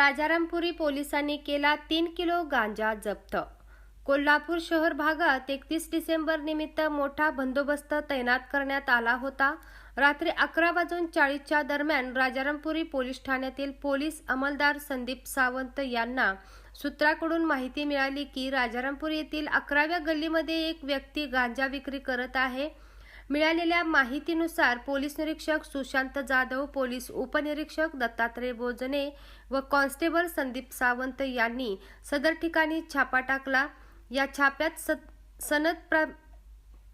राजारामपुरी पोलिसांनी केला तीन किलो गांजा जप्त. कोल्हापूर शहर भागात एकतीस डिसेंबर निमित्त मोठा बंदोबस्त तैनात करण्यात आला होता. रात्री अकरा वाजून चाळीसच्या दरम्यान राजारामपुरी पोलीस ठाण्यातील पोलीस अंमलदार संदीप सावंत यांना सूत्राकडून माहिती मिळाली की राजारामपुरी येथील अकराव्या गल्लीमध्ये एक व्यक्ती गांजा विक्री करत आहे. मिळालेल्या माहितीनुसार पोलीस निरीक्षक सुशांत जाधव पोलीस उपनिरीक्षक दत्तात्रय बोजने व कॉन्स्टेबल संदीप सावंत यांनी सदर ठिकाणी छापा टाकला. या छाप्यात स सनद प्र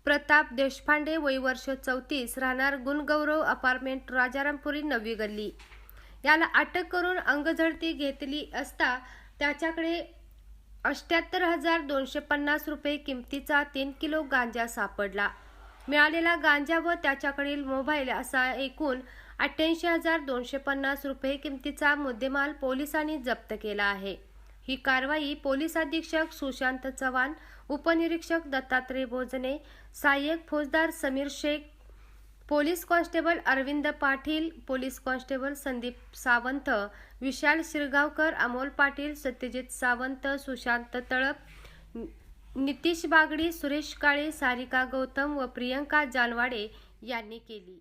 प्रताप देशपांडे वय वर्ष चौतीस राहणार गुणगौरव अपार्टमेंट राजारामपुरी नवी गल्ली. याला अटक करून अंगझडती घेतली असता त्याच्याकडे अष्ट्याहत्तर हजार दोनशे पन्नास रुपये किमतीचा तीन किलो गांजा सापडला. मिळालेला गांजा व त्याच्याकडील मोबाईल असा एकूण अठ्ठ्याऐंशी हजार दोनशे पन्नास रुपये किमतीचा मुद्देमाल पोलिसांनी जप्त केला आहे. ही कारवाई पोलीस अधीक्षक सुशांत चव्हाण उपनिरीक्षक दत्तात्रय भोजने सहाय्यक फौजदार Sameer Shaikh police constable Arvind Patil police constable Sandeep Sawant Vishal Shirgaonkar Amol Patil Satyajit Sawant Sushant Talap Nitish Bagdi Suresh Kale Sarika Gautam व प्रियंका जानवाडे यांनी केली.